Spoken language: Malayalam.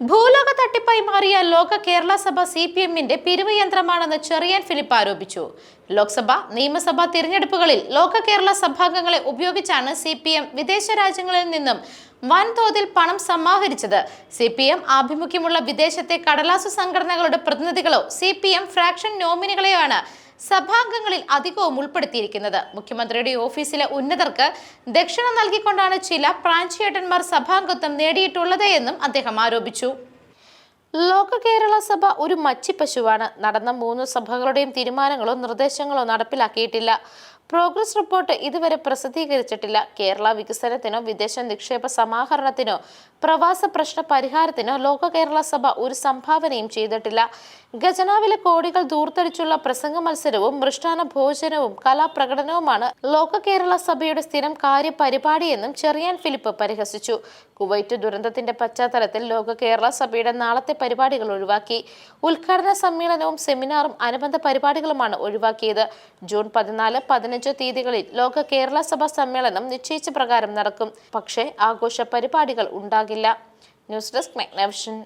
ഭൂലോക തട്ടിപ്പായി മാറിയ ലോക കേരള സഭ സി പി എമ്മിന്റെ പിരിവ് യന്ത്രമാണെന്ന് ചെറിയാൻ ഫിലിപ്പ് ആരോപിച്ചു. ലോക്സഭ നിയമസഭാ തിരഞ്ഞെടുപ്പുകളിൽ ലോക കേരള സഭാംഗങ്ങളെ ഉപയോഗിച്ചാണ് സി പി എം വിദേശ രാജ്യങ്ങളിൽ നിന്നും വൻതോതിൽ പണം സമാഹരിച്ചത്. സി പി എം ആഭിമുഖ്യമുള്ള വിദേശത്തെ കടലാസു സംഘടനകളുടെ പ്രതിനിധികളോ സി പി എം ഫ്രാക്ഷൻ നോമിനികളെയാണ് സഭാംഗങ്ങളിൽ അധികവും ഉൾപ്പെടുത്തിയിരിക്കുന്നത്. മുഖ്യമന്ത്രിയുടെ ഓഫീസിലെ ഉന്നതർക്ക് ദക്ഷിണ നൽകിക്കൊണ്ടാണ് ചില പ്രാഞ്ചിയേട്ടന്മാർ സഭാംഗത്വം നേടിയിട്ടുള്ളത് എന്നും അദ്ദേഹം ആരോപിച്ചു. ലോക കേരള സഭ ഒരു മച്ചിപ്പശുവാണ് നടന്ന മൂന്ന് സഭകളുടെയും തീരുമാനങ്ങളോ നിർദ്ദേശങ്ങളോ നടപ്പിലാക്കിയിട്ടില്ല. പ്രോഗ്രസ് റിപ്പോർട്ട് ഇതുവരെ പ്രസിദ്ധീകരിച്ചിട്ടില്ല. കേരള വികസനത്തിനോ വിദേശ നിക്ഷേപ സമാഹരണത്തിനോ പ്രവാസ പ്രശ്ന പരിഹാരത്തിനോ ലോക കേരള സഭ ഒരു സംഭാവനയും ചെയ്തിട്ടില്ല. ഖജനാവിലെ കോടികൾ ദൂർത്തടിച്ചുള്ള പ്രസംഗ മത്സരവും മൃഷ്ടാന ഭോജനവും കലാപ്രകടനവുമാണ് ലോക കേരള സഭയുടെ സ്ഥിരം കാര്യപരിപാടിയെന്നും ചെറിയാൻ ഫിലിപ്പ് പരിഹസിച്ചു. കുവൈറ്റ് ദുരന്തത്തിന്റെ പശ്ചാത്തലത്തിൽ ലോക കേരള സഭയുടെ നാളത്തെ പരിപാടികൾ ഒഴിവാക്കി. ഉദ്ഘാടന സമ്മേളനവും സെമിനാറും അനുബന്ധ പരിപാടികളുമാണ് ഒഴിവാക്കിയത്. ജൂൺ പതിനാല് പതിനഞ്ച് തീയതികളിൽ ലോക കേരള സഭാ സമ്മേളനം നിശ്ചയിച്ച പ്രകാരം നടക്കും. പക്ഷേ ആഘോഷ പരിപാടികൾ ഉണ്ടാകില്ല. News desk മെഗ്നവിഷൻ